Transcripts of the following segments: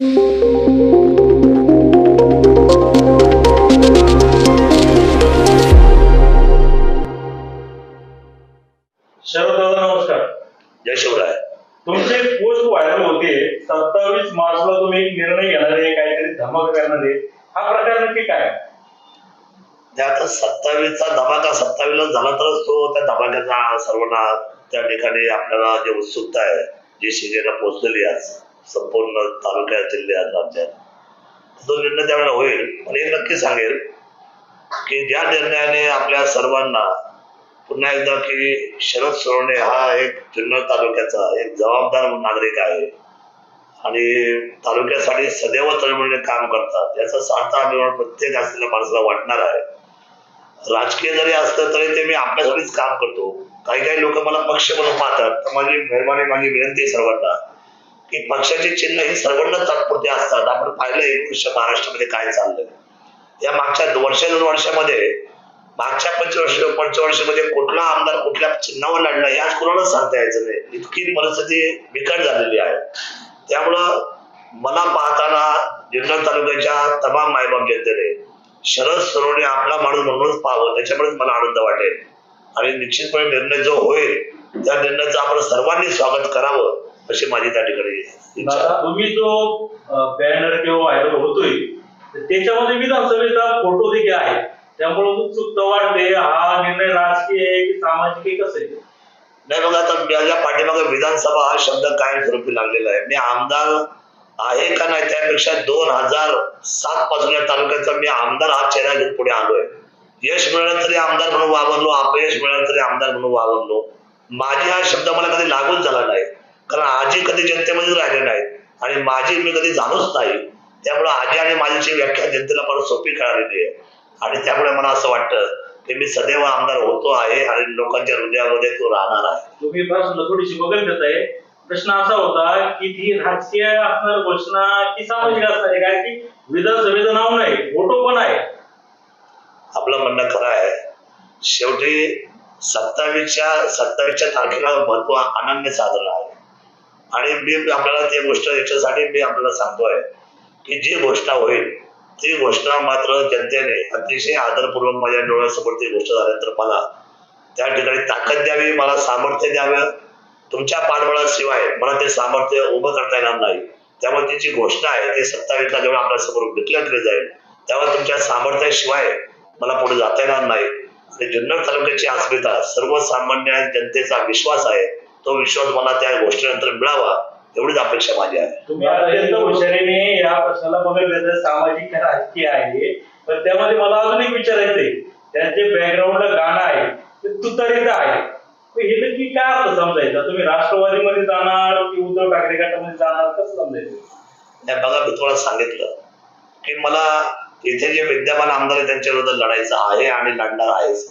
शरद दादा नमस्कार. जय शिवराय. तुमचे पोस्ट व्हायरल होते. सत्तावीस मार्चला तुम्ही एक निर्णय घेणार आहे काहीतरी धमक करणार आहे. हा प्रकार नक्की काय? त्या आता सत्तावीसचा धमाका सत्तावीसला झाला तरच तो त्या धमाक्याचा सर्वांना त्या ठिकाणी आपल्याला जे उत्सुकता आहे जी शिजेला पोहोचलेली आहे आज. संपूर्ण तालुक्यात जिल्ह्यात राज्यात तो निर्णय त्यावेळेला होईल. पण एक नक्की सांगेल की ज्या निर्णयाने आपल्या सर्वांना पुन्हा एकदा की शरद सोडणे हा एक जुन्नर तालुक्याचा एक जबाबदार नागरिक आहे आणि तालुक्यासाठी सदैव तळमळीने काम करतात याचा सार्थ अभिमान प्रत्येक असलेल्या माणसाला वाटणार आहे. राजकीय जरी असलं तरी ते मी आपल्यासाठीच काम करतो. काही काही लोक मला पक्ष म्हणून पाहतात. तर माझी मेहरबानी माझी विनंती आहे सर्वांना. की पक्षाची चिन्ह ही सर्वांना तात्पुरते असतात. आपण पाहिलं एकोणीसशे महाराष्ट्रामध्ये काय चाललंय. या मागच्या वर्ष दोन वर्षामध्ये मागच्या पंचवर्ष पंचवर्षामध्ये कुठला आमदार कुठल्या चिन्हावर लढला याच कुणालाच सांगता यायचं नाही. इतकी परिस्थिती बिकट झालेली आहे. त्यामुळं मला पाहताना जुन्नर तालुक्याच्या तमाम मायबाप जनतेने शरद सरोने आपला माणूस म्हणूनच पाहावं त्याच्यामुळेच मला आनंद वाटेल. आणि निश्चितपणे निर्णय जो होईल त्या निर्णयाचं आपण सर्वांनी स्वागत करावं. अशी माझी त्या ठिकाणी इच्छा आहे. दादा तुम्ही जो बॅनर किंवा व्हायरल होतोय तर त्याच्यामध्ये विधानसभेचा फोटो देखील आहे. त्यामुळे उत्सुकता वाढते. हा निर्णय राजकीय आहे की सामाजिक आहे कसं आहे? नाही बघा आता माझ्या पाठीमागे विधानसभा हा शब्द कायम स्वरूपी लागलेला आहे. मी आमदार आहे का नाही त्यापेक्षा दोन हजार सात पासून या तालुक्याचा मी आमदार हा चेहरा घेऊन पुढे आलोय यश मिळालं तरी आमदार म्हणून वावरलो अपयश मिळालं तरी आमदार म्हणून वावरलो. माझी हा शब्द मला कधी लागूच झाला नाही. कारण आजी कधी जनतेमध्ये राहिले नाहीत. आणि माझी मी कधी जाणूच नाही. त्यामुळे आजी आणि माझीची व्याख्या जनतेला फार सोपी कळालेली आहे. आणि त्यामुळे मला असं वाटतं की मी सदैव आमदार होतो आहे आणि लोकांच्या हृदयामध्ये तो राहणार आहे. तुम्ही प्रश्न थोडीशी बघत आहे प्रश्न असा होता की ती राजकीय असणार घोषणा की सामाजिक असणार आहे? काय की विधानसभेचं नाव नाही फोटो पण आहे. आपलं म्हणणं खरं आहे. शेवटी सत्तावीसच्या सत्तावीसच्या तारखेला महत्त्व अनन्य साधलं आहे. आणि मी आपल्याला ती गोष्ट याच्यासाठी मी आपल्याला सांगतोय की जी घोषणा होईल ती घोषणा मात्र जनतेने अतिशय आदरपूर्वक माझ्या डोळ्यासमोर ती गोष्ट झाल्यानंतर मला त्या ठिकाणी ताकद द्यावी मला सामर्थ्य द्यावं. तुमच्या पाठबळाशिवाय मला ते सामर्थ्य उभं करता येणार नाही. त्यामुळे ती जी घोषणा आहे ती सत्तावीसला जेव्हा आपल्यासमोर डिक्लेअर केली जाईल तेव्हा तुमच्या सामर्थ्याशिवाय मला पुढे जाता येणार नाही. आणि जुन्नर तालुक्याची अस्मिता सर्वसामान्य जनतेचा विश्वास आहे. तो विश्वास मला त्या गोष्टीनंतर मिळावा एवढीच अपेक्षा माझी आहे. तुम्ही अत्यंत हुशारीने या प्रश्नाला बघितलं सामाजिक राजकीय आहे पण त्यामध्ये मला अजून एक विचारायचंय त्यांचे बॅकग्राऊंडला गाणं आहे ते तुतारीचं आहे. हे नक्की काय अर्थ समजायचं? तुम्ही राष्ट्रवादीमध्ये जाणार की उद्धव ठाकरे गटामध्ये जाणार कसं समजायचं? त्या बघा मी तुम्हाला सांगितलं की मला इथे जे विद्यमान आमदार त्यांच्या विरोधात लढायचं आहे आणि लढणार आहेच.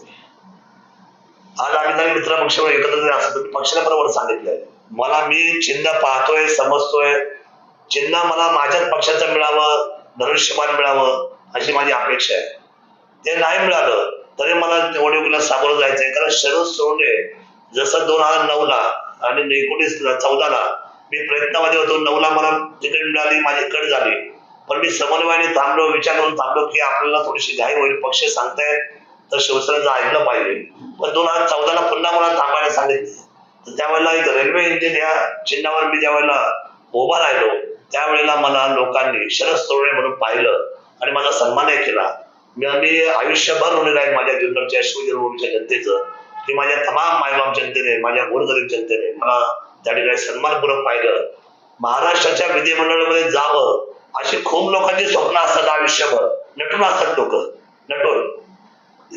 हा लढणारे मित्र पक्ष एकत्र जरी असं तुम्ही पक्षाला बरोबर सांगितलंय. मला मी चिन्ह पाहतोय समजतोय. चिन्ह मला माझ्याच पक्षाचं मिळावं धनुष्यमान मिळावं अशी माझी अपेक्षा आहे. ते नाही मिळालं तरी मला निवडणुकीला सामोरं जायचंय. कारण शरद सोडणे जसं दोन हजार नऊ ला आणि एकोणीस चौदाला मी प्रयत्नामध्ये होतो नऊला मला तिकीट मिळाली माझी कट झाली. पण मी समन्वयाने थांबलो विचार करून थांबलो की आपल्याला थोडीशी घाई होईल पक्ष सांगतायत. तर शिवसेनेनं ऐकलं पाहिजे. पण दोन हजार चौदाला पुन्हा मला थांबायला सांगितलं. तर त्यावेळेला एक रेल्वे इंजिन या चिन्हावर मी ज्यावेळेला उभा राहिलो त्यावेळेला मला लोकांनी शरद सोडणे म्हणून पाहिलं आणि माझा सन्मानही केला. मी मी आयुष्यभर ऋणी राहील माझ्या जुन्नरच्या शिवजन्मभूमीच्या जनतेचं. की माझ्या तमाम मायबाप जनतेने माझ्या गोरगरीब जनतेने मला त्या ठिकाणी सन्मानपूर्वक पाहिलं. महाराष्ट्राच्या विधिमंडळामध्ये जावं अशी खूप लोकांची स्वप्न असतात आयुष्यभर. नटून असतात लोक.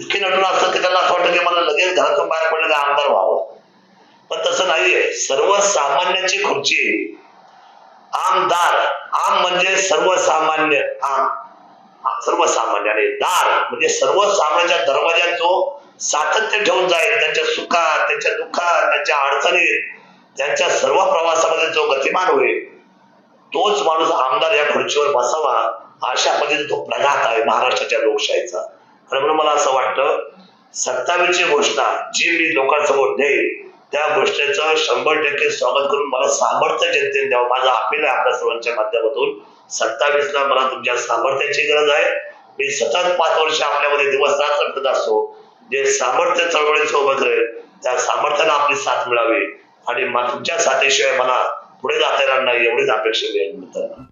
इतके नटून असतात की त्यांना असं वाटतं की मला लगेच घरातून बाहेर पडलं आमदार व्हावं. पण तसं नाहीये. सर्वसामान्याची खुर्ची आमदार आम म्हणजे सर्वसामान्य आम. सर्वसामान्य आणि दार म्हणजे सर्वसामान्याच्या दरवाज्यात जो सातत्य ठेवून जाईल त्यांच्या सुखात त्यांच्या दुःखात त्यांच्या अडचणीत त्यांच्या सर्व प्रवासामध्ये जो गतिमान होईल तोच माणूस आमदार या खुर्चीवर बसावा अशा पद्धतीने तो प्रघात आहे महाराष्ट्राच्या लोकशाहीचा. त्यामुळे म्हणून मला असं वाटतं सत्तावीसची घोषणा जी मी लोकांसमोर देईल त्या गोष्टीचं शंभर टक्के स्वागत करून मला सामर्थ्य जनतेने द्यावं. माझा अपील आहे आपल्या सर्वांच्या माध्यमातून. सत्तावीसला मला तुमच्या सामर्थ्याची गरज आहे. मी सतत पाच वर्ष आपल्यामध्ये दिवस रात करत असतो. जे सामर्थ्य चळवळीचं उभं करेल त्या सामर्थ्याला आपली साथ मिळावी. आणि तुमच्या साथीशिवाय मला पुढे जाता येणार नाही एवढीच अपेक्षा मिळेल मिळतात